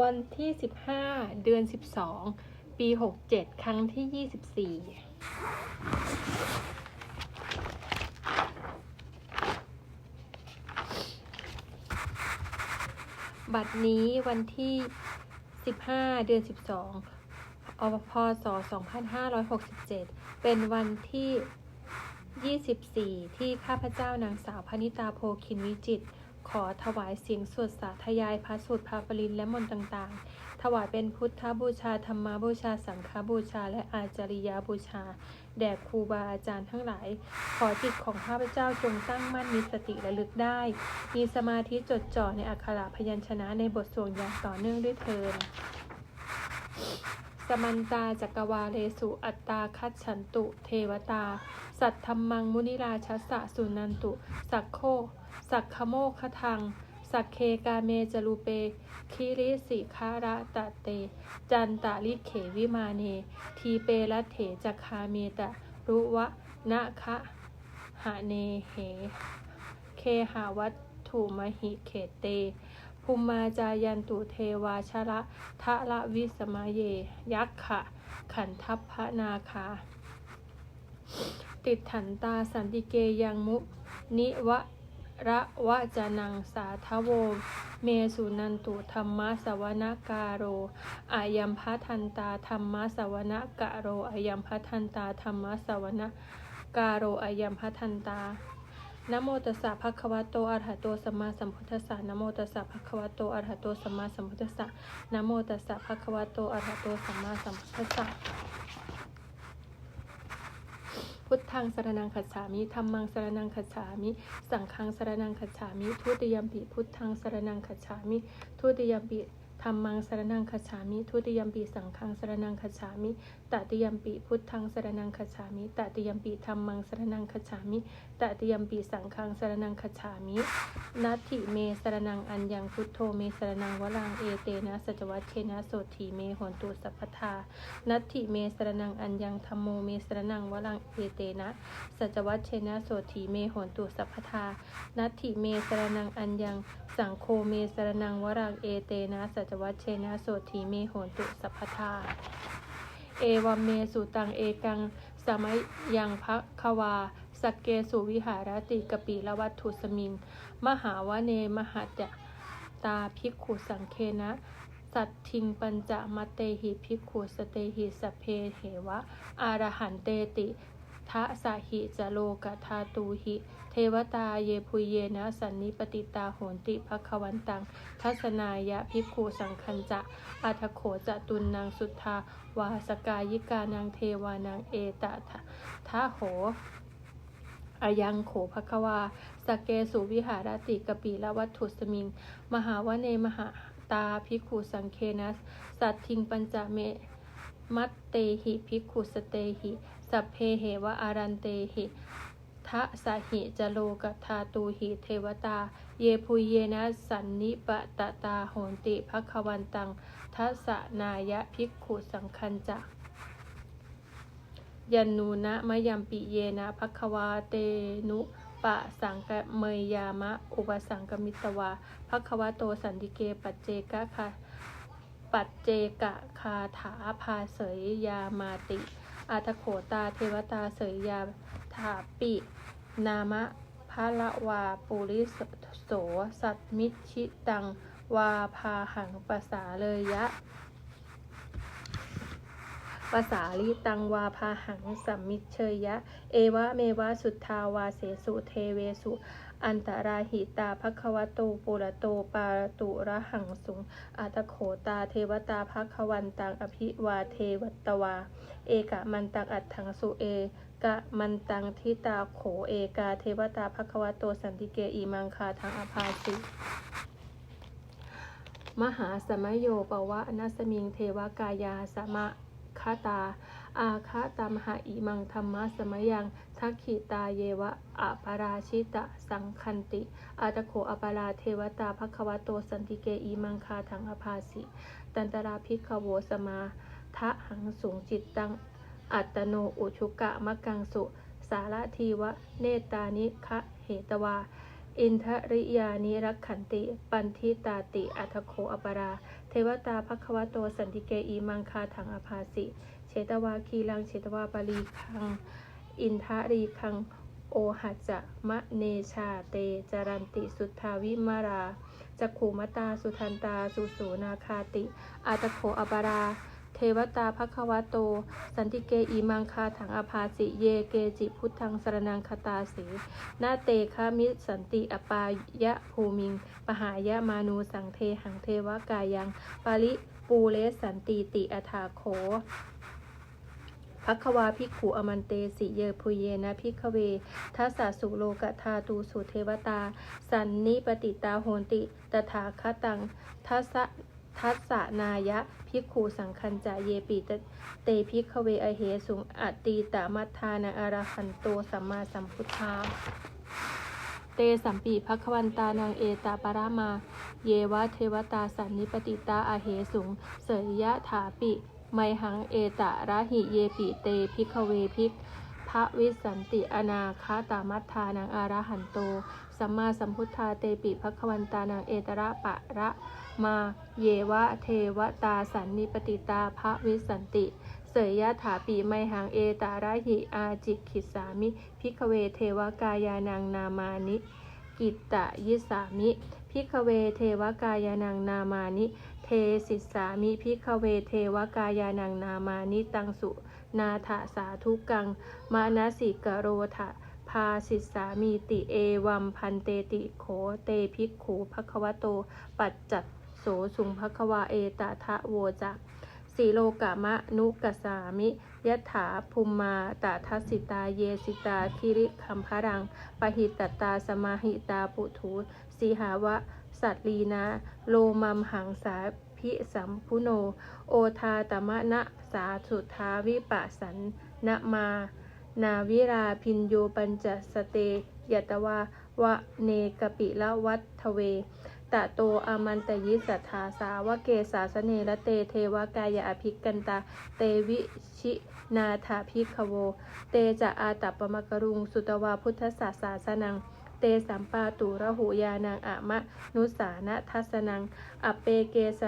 วันที่ 15 เดือน 12 ปี 67 ครั้งที่ 24บัดนี้วันที่ 15 เดือน 12 อพศ 2567 เป็นวันที่ 24 ที่ข้าพเจ้านางสาวพนิตาโพคินวิจิตร ขอถวายเสียงสวดสาธยายพระสูตรพระปรินและมนต์ต่างๆ ถวายเป็นพุทธบูชาธรรมบูชาสังฆบูชาและอาจาริยาบูชา แด่ครูบาอาจารย์ทั้งหลาย ขอจิตของข้าพเจ้าจงตั้งมั่นมีสติระลึกได้ มีสมาธิจดจ่อในอักขระพยัญชนะในบทสวดอย่างต่อเนื่องด้วยเทินสมันตาจักรวาเลสุอัตตาคัจฉันตุ เทวตา สัตธรรมังมุนิราชัสสะสุนันตุ สักโค สักขโมคทัง สักเคกาเมจรูเป คิริสิคาระตะเต จันตาลิเขวิมาเน ทีเปรัตเถจักคาเมตะ รุวะนะคะหะเนเห เคหาวัตถุมหิเขเตภูมิมาจายันตุเทวาชระทะละวิสมาเย ยักขะ ขันทัพพนาคา ติดถันตาสันติเกยังมุ นิวะ ระวะจนังสาทโว เมสุนันตุธรรมสวนกาโรอายัมพัทันตาธรรมสวนกะโรอายัมพัทันตาธรรมสวนกาโรอายัมพัทันตานะโมตัสสะภะคะวะโตอะระหะโตสัมมาสัมพุทธัสสะนะโมตัสสะภะคะวะโตอะระหะโตสัมมาสัมพุทธัสสะนะโมตัสสะภะคะวะโตอะระหะโตสัมมาสัมพุทธัสสะ พุทธังสรนังขัจฉามิธรรมังสรนังขัจฉามิ สังฆังสรนังขัจฉามิทุติยมปิพุทธังสรนังขัจฉามิทุติยมปิธรรมังสรนังคัจฉามิ ทุติยมปีสังฆังสรนังคัจฉามิ ตติยมปิพุทธังสรนังคฉามิตติยมปิธัมมังสรนังคฉามิตติยมปีสังฆังสรนังคฉามินัตถิเมสรนังอัญญังพุทโธเมสรนังวรังเอเตนะสัจวัตเชนะโสถีเมโหนตุสัพพทานัตถิเมสรนังอัญญังธรรมโมเมสรนังวรังเอเตนะสัจวัตเชนะโสถีเมโหนตุสัพพทานัตถิเมสรนังอัญญังสังโฆเมสรนังวรังเอเตนะสัจวัตเชนะโสถีเมโหนตุสัพพทา เอวมเมสุตังเอกังสมัยยังภควาสักเกสุวิหารติกปีละวัตถุสมิง มหาวเนมหะจตตาภิกขุสังเคนะ สัตทิงปัญจมตเตหิภิกขุสเตหิสเพเหวะอารหันเตติ ทะสหิจโลกทาตูหิ เทวตาเยพุเยนะสันนิปติตาโหนติภควันตัง ทัศนายะภิกขุสังคัญจะอัทโขจะตุนนางสุทธาวาสกายิกานางเทวานางเอตทะทะโหอายังโขภควาสเกสุวิหารติกปีละวัตถุสมิง มหาวเนมหาตาภิกขุสังเคนัส สัตทิงปัญจเมมัตเตหิภิกุสเตหิ สัพเพเหวะอารันเตหิทะสหิจโลกทาตูหิเทวตา เยพุเยนะสันนิปตะตาโหนติภควันตังทัสนายะภิกขุสังคัญจะยันนูนะมยัมปิเยนะภควาเตนุปะสังกเมยยามะ อุปสังกมิตวาภควาโตสันติเกปัจเจกะคาปัจเจกะคาถาภาเสยยามาติ อาทโขตา เทวตา เสยยาถาปิ นามะพะละวาปุริสโส สัตมิชิตัง วาพาหังปสาเลยยะภาษาลิตังวาพาหังสัมมิเชยยะ เอวะเมวะสุทธาวาเสสุเทเวสุ อันตราหิตาภควโตปุระโตปาตุระหังสุงอาตโขตาเทวตาภควันตังอภิวาเทวตวา เอกะมันตังอัตถังสุเอกะมันตังทิตาโขเอกาเทวตาภควโตสันติเกอีมังคาทังอภาสิมหาสมโยปวะนัสมิงเทวกายาสมะคาตา อาคาตามหาอิมังธรรมะสมยัง ทักขิตาเยวะอะปาราชิตะสังคันติ อาตโขอปาราเทวตาภควโตสันติเกอีมังคาทังอภาสิตันตราภิกขโวสมาทะหังสูงจิตตัง อัตโนอุชุกะมะกังสุ สารทีวะ เนตานิคะเหตวา อินทริยานิรักขันติ ปันทิตาติอัทโคอปรา เทวตาภควโตสันติเกอีมังคาถังอภาสิ เชตวาคีลังเชตวาปารีคัง อินทารีคังโอหัจะมะเนชาเตจารันติสุทธาวิมาราจักขูมตาสุทันตาสุโสนาคาติ อาตโขอปารา เทวตาภควโต สันติเกอีมังคาถังอภาสิเยเกจิพุทธังสรนังคตาสีนาเตคามิสันติอปายะภูมิง ปหายะมานูสังเทหังเทวกายัง ปาริปูเลสันติติอถาโข พักวาภิกขุอมันเตสิเยพุเยนะพิกเวทัสสสุโลกธาตูสุเทวตา สันนิปติตาโหนติ ตถาคตังทัสสะทัสสนายะพิกขุสังคัญจาเยปิตเตพิกเวอเหสุงอตีตามัทธานาอารหันโตสัมมาสัมพุทธาเตสัมปีภควันตานางเอตาปรามา เยวะเทวตาสันนิปติตาอาเหสุง เสยยะถาปิ ไมหังเอตะระหิเยปิเตพิกเวพิกพระวิสันติอนาคาตามัทธานังอาระหันโต สัมมาสัมพุทธาเตปิภควันตานังเอตระปะระมาเยวะเทวตาสันนิปติตาพระวิสันติ เสยยะถาปีไมหังเอตาระหิอาจิขิสามิ พิกเวเทวกายานังนามานิ กิตตยิสามิ พิกเวเทวกายานังนามานิ เทสิสามิพิกเวเทวกายานังนามานิตังสุนาถสาธุกัง มานาสิกโรทะพาสิสามีติเอวัมพันเตติโขเตภิกขูภควโต ปัจจัตโสสุงภควาเอตทะโวจักสีโลกามะนุกสามิยถาภูมมาตาทัสิตาเยสิตาคิริคัมพรังปหิตตตาสมาหิตาปุถุสีหาวะ สัตลีนา โลมัมหังสาพิสัมพุโน โอทาตมะนะสาสุทาวิปัสสันนะมา นาวิราพินโยปัญจสเตยตวาวะเนกปิละวัตทเวตะโตอามันตยิสัทธาสาวะเกสาสเนละเตเทวกายอภิกันตา เตวิชินาถาภิกขโว เตจะอาตัปปมกรุง สุตวาพุทธศาสาสนัง เตสัมปาตุระหุยานังอะมะนุสานะทัสนังอเปเกส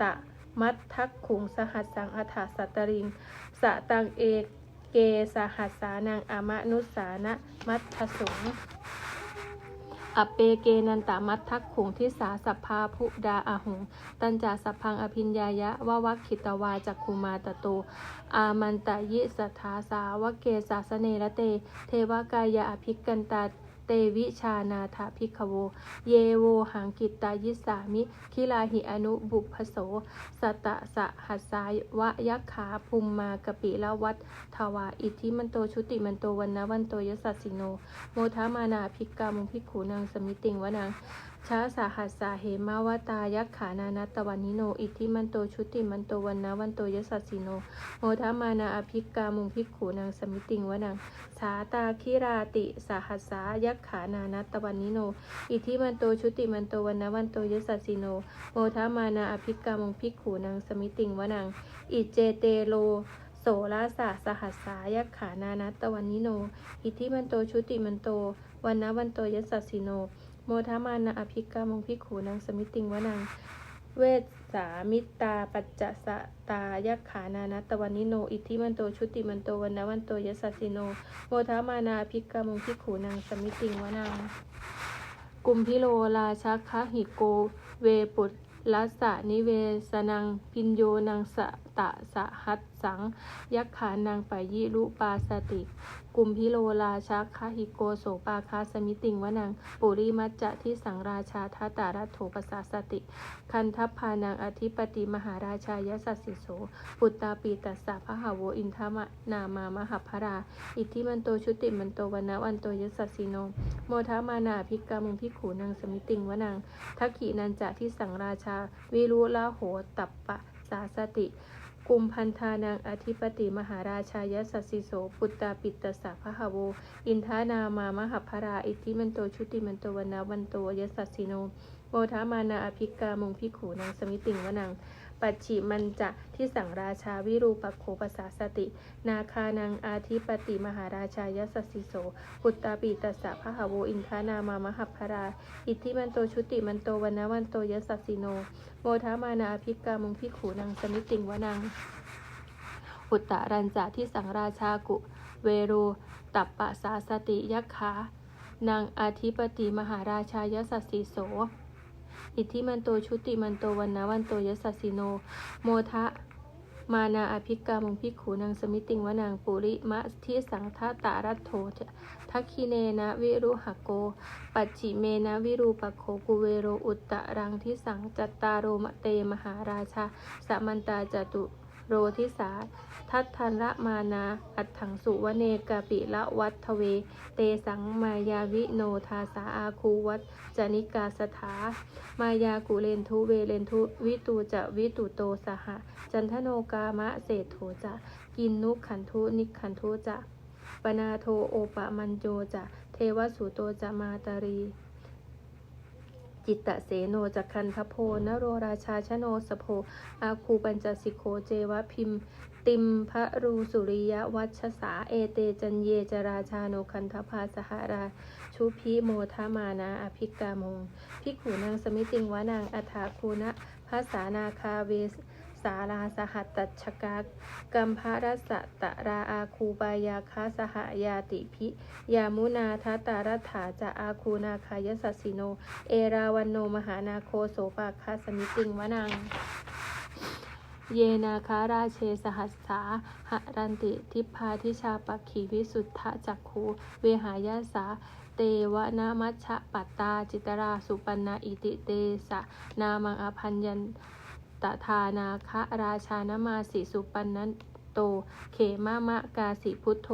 ตะมัททักขุงสหัสสังอัฏฐสัตตริงสะตังเอเกสหัสสานังอะมะนุสานะมัททสงอเปเกนันตามัททักขุงทิสาสัพพาภุดาอาหุง ตัญจาสัพพังอภิญญายะวะวัคขิตวาจักคุมาตโต อามันตยิสัทธาสาวะเกสาสเนระเต เทวกายะอภิกันตา เตวิชานาถาภิกโว เยโวหังกิตตายิสามิ คิลาหิอนุบุพโส สตะสะหัสสายวะยักขาภูมมากปิละวัตทวา อิทธิมันโตชุติมันโตวันนะวันโตยสัสสิโน โมทามานาพิกกามุพิกขูนางสมิติงวะนาง ชาสาหัสสาเหมาวตายักขานานัตวันนิโน อิทธิมันโตชุติมันโตวันนะวันโตยสัสสิโน โมทามานาอภิกามุภิกขูนางสมิติงวนัง สาตาคิราติสาหัสสายักขานานัตวันนิโน อิทธิมันโตชุติมันโตวันนะวันโตยสัสสิโน โมทามานาอภิกามุภิกขูนางสมิติงวนัง อิเจเตโลโสลาสาสหัสสายักขานานัตตวันนิโน อิทธิมันโตชุติมันโตวันนะวันโตยสัสสิโน โมทามานาอภิกามงพิขูนางสมิติงวนัง เวสสามิตา ปัจจสตายักขานานัตตวันนิโน อิทธิมันโต ชุติมันโตวันนวันโตยสัสสิโน โมทามานาอภิกามงพิขูนางสมิติงวนัง กุมพิโลราชักคะหิโก เวปุตลัสสะนิเวสนังพินโยนังสะตะสะหัสสัง ยักขานังปะยิรุปาสติ กุมพิโลราชักคะหิโกโสปาคาสมิติงวนัง ปุริมัจจะที่สังราชาทัตตารัตโถปสาสติ คันทัพพานังอธิปติมหาราชายสัสสิโส ปุตตาปีตัสสะพะหาวอินทมะนามามหพรา อิทธิมันโตชุติมันโตวนนะวันโตยสัสสิโน โมทามานาภิกามุงพิกขูนางสมิติงวนังทักขีนันจะที่สังราชา วิรุลาโหตัปปะสาสติ กุมพันธานังอธิปติมหาราชายสัสสิโสปุตตาปิตตสสะพะหโว อินทานามามหพรา อิทิมันโตชุติมันโตวนาวันโตยสัสสิโนโมโมทามานาอภิกามุงพิขูนางสมิติงวนัง ปัจฉิมันจะที่สั่งราชาวิรูปโขภาษาสติ นาคานังอาทิปติมหาราชายสสสิโสปุตตาปีตัสสะพะหาโวอินทานามามหพรา อิทธิมันโตชุติมันโตวันนะวันโตยสสสิโน โมทามานาอภิกามุงพิขูนางสมิติงวนังปุตตะรันจะที่สังราชากุ เวโรตัปปะสาสติยักขานางอาทิปติมหาราชายสัสสีโส อิทธิมันโตชุติมันโตวันนาวันโตยสัสสิโน โมทะมานาอภิกามุงพิกขูนางสมิติงวนางปุริมะที่สังทาตารัตโถทักคีเนนะวิรุหโก ปัจฉิเมนะวิรูปโคกุเวโรอุตตะรังทิสังจัตตารโรมเตมหาราชา สมันตาจตุ โรทิสา ทัตทันระมานา อัตถังสุวเนกปิละวัตเว เตสังมายาวิโนทาสาอาคูวัตจนิกาสถา มายากุเลนทุเวเลนทุวิตูจะวิตุโตสหะจันทโนกามะเศรษโถจะกินนุขันทุนิขันทุจะปนาโทโอปะมันโจจะเทวสุโตจะมาตารี จิตตะเสโนจักคันทโพนโรราชาชโนสโพอาคูปัญจสิโคเจวะพิมติมพระรูสุริยวัชสาเอเตจันเยจราชาโนคันทภาสหราชุพิโมทามานาอภิกามงพิขูนางสมิติงวานางอัฐาคูณะภาษานาคาเวส สาราสหัตตัชกากัมภารสะตะราอาคูปายาคาสหายาติพิ ยามุนาทัตารัฐาจะอาคูนาคายสัสสิโน เอราวันโนมหานาโคโสปาคาสมิติงวนัง เยนาคาราเชสหัสสาหรันติทิพาทิชาปักขีวิสุทธะจักขูเวหายาสาเตวนามัชฌะปัตตาจิตราสุปันนาอิติเตสะนามังอภัญญัน ตทานาคะราชานมาสิสุปันนันโต เขมามะกาสิพุทโธ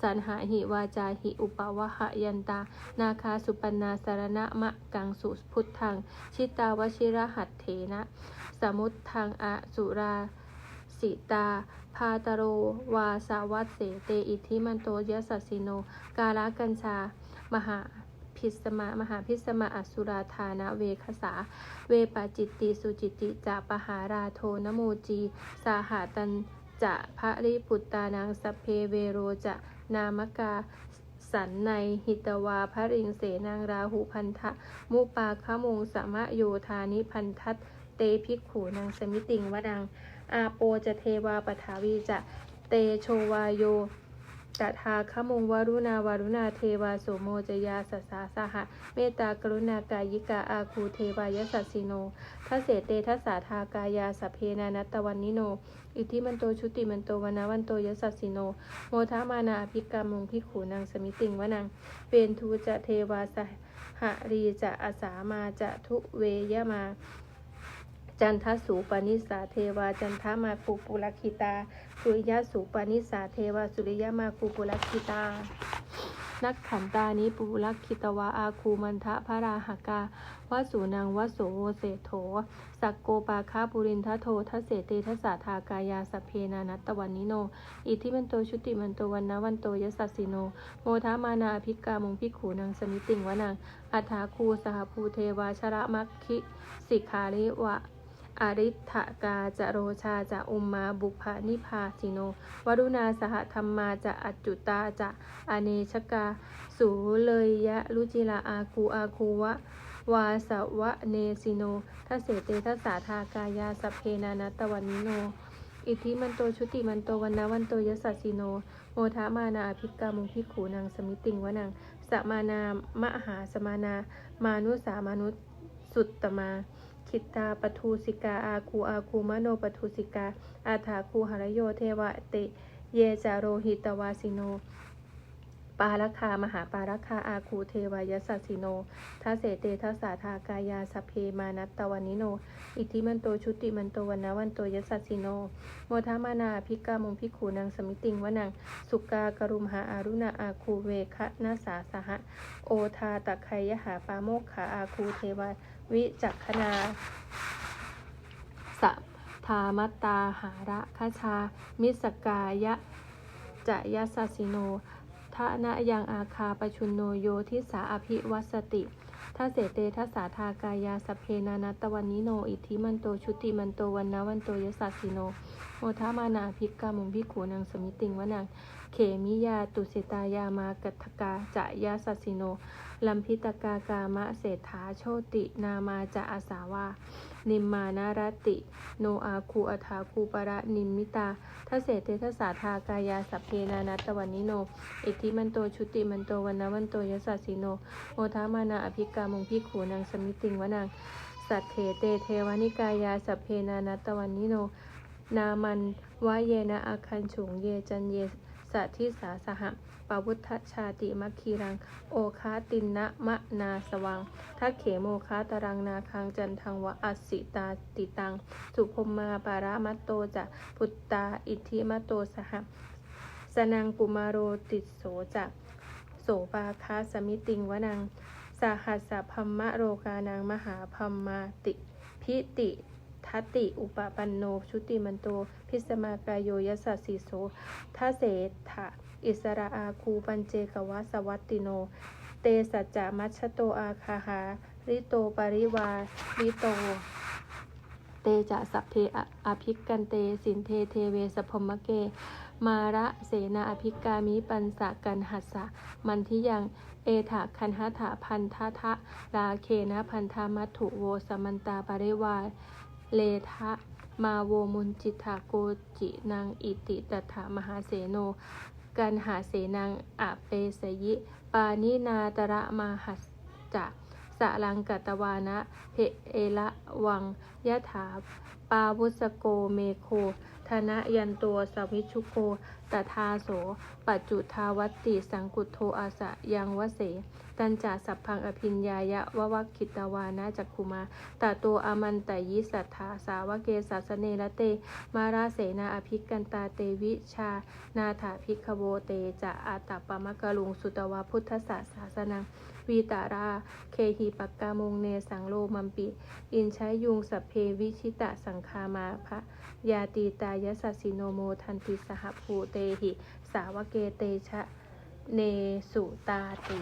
สันหาหิวาจาหิอุปวะหะยันตา นาคาสุปันนาสารณะมะกังสุพุทธัง ชิตาวชิระหัตเถนะ สมุททังอสุราสิตา พาตโร วาสาวัตเสเต อิทิมันโตยสัสสิโน กาลกัญชา มหา พิสมะมหาพิสมะอสุราธานะเวคสา เวปาจิตติสุจิติจะปหาราโทนโมจี สาหาตันจะพระริปุตตานังสเพเวโรจะนามกาสันในหิตวาพระริงเสนางราหูพันธะมุปาคมงสมะโยธานิพันทัตเตภิกขูนางสมิติงวดัง อาโปจะเทวาปถาวีจะเตโชวาโย ตถาคมงวรุณาวารุณาเทวาโสโมจยาสสาสหะ เมตตากรุณากายิกาอาคูเทวายสัสสิโนทัสเสเตทัสสาทากายาสเพนานัตตวันนิโน อิทิมันโตชุติมันโตวนาวันโตยสัสสิโน โมทามานาอภิกรรมุงพิขูนางสมิติงวนังเวนทูจะเทวาสหรีจะอาสามาจะทุเวยมา จันทสูปนิสาเทวา จันทมาคูปุลคิตา สุริยะสูปนิสาเทวา สุริยมาคูปุลคิตา นักขันตานิปุลคิตวาอาคูมันทะพระราหกาวาสูนังวโสโวเสโถ สักโกปาคาปุรินทโททัสเสเตทสาทากายาสเพนานัตวันนิโน อิทิมันโตชุติมันโตวันนวันโตยสัสสิโน โมทามานาอภิกามงพิขูนางสมิติงวนังอัฐาคูสหภูเทวาชระมัคคิสิกขาริวะ อริทกาจะโรชาจะอุมมาบุพานิพาสิโน วรุณาสหธรรมาจะอัจจุตาจะอเนชกา สูเลยยะรุจิลาอาคูอาคูวะวาสวะเนสิโนทัเสเตทัสาทากายาสเพนานัตวันนิโน อิทธิมันโตชุติมันโตวันนาวันโตยสัสสิโน โมทามานาอภิกามุงพิขูนางสมิติงวนังสมานามหาสมานา มานุสามานุสุตตมา คิตาปทูสิกาอาคูอาคูมโนปทูสิกา อาถาคูหรโยเทวะเต เยจาโรหิตวาสิโน ปาลคามหาปาลคาอาคูเทวายสัสสิโนทัเสเตทัสสาทากายาสเพมานัตตวันิโน อิทิมันโตชุติมันโตวันนะวันโตยสัสสิโน โมทามานาอภิกามงพิขูนางสมิติงวนัง สุกากรุมหาอารุณาอาคูเวคะนาสาสหะ โอทาตะไคยหาปาโมกขาอาคูเทวา วิจักขนาสัพทามัตตาหาระคชา มิสกายะจะยสสสิโนทะนะยังอาคาปชุนโนโยทิสาอภิวัสติททัเสเตทัสาทากายาสเพนานัตวันนิโน อิทิมันโตชุติมันโตวันนะวันโตยสัสสิโน โมทามานาภิกามุงพิขูนังสมิติงวนังเขมิยาตุสิตายามากัตถกาจะยาสัสสิโน ลัมพิตกากามะเศรษฐาโชตินามาจะอาสาวา นิมมานารติ โนอาคูอัฐาคูปะระนิมมิตาทัสเสเตทสาทากายาสัพเพนานัตตวันนิโน อิทิมันโตชุติมันโตวันนวันโตยสัสสิโนโอทามานาอภิกามงพิขูนางสมิติงวนังสัตเถเตเทวานิกายาสัพเพนานัตตวันนิโน นามันวะเยนะอาคันฉุงเยจันเย สัทธิสาสหะปวุธชาติมัคคีรัง โอคาตินนะมะนาสวังทักเขโมคาตรังนาคังจันทังวะอัสิตาติตัง สุพมมาปารามัตโตจะพุตตาอิทธิมัตโตสหะสนังกุมารโรติโสจะโสปาคาสมิติงวนังสหัสสพัมมะโรกานังมหาพัมมาติ พิติ ทัตติ อุปปันโน ชุติมันโต พิสมากายโยยสัสสิโสทัเสถะอิสระอาคูปัญเจกวะสวัตติโน เตสัจจะมัชโตอาคาหา ริโตปริวาริโต เตจะสัพเพอะอภิกันเต สินเทเทเวสพมเก มาระเสนาอภิกามิปันสะกันหัสสะ มันทิยัง เอถาคันหถาพันทะทะราเคนะพันธามัตถุโวสมันตาปริวา เลทะมาโวมุนจิตาโกจินางอิติตถามหาเสโน กันหาเสนังอเปสยิ ปานินาตระมาหัสจะสะลังกัตวานะเพเอละวังยะถา ปาวุสโกเมโคธนะยันตัวสวิชุโกตทาโส ปัจจุทาวัตติ สังกุโทอาสะยังวเส ตันจาสัพพังอภิญญายะววัคิตวานะจักคุมาตาโตอมันตยิสัทธาสาวเกสัสเนละเต มาราเสนาอภิกันตาเตวิชา นาถาภิกขโวเตจะอาตาปมะกะลุงสุตวาพุทธศาสาสนัง วีตารา เคหิปักกามงเนสังโลมัมปิ อินใช้ยุงสัพเพวิชิตะสังคามาภะยาตีตายสัสสิโนโมทันติสหภูเตหิ สาวเกเตชะ เนสุตาติ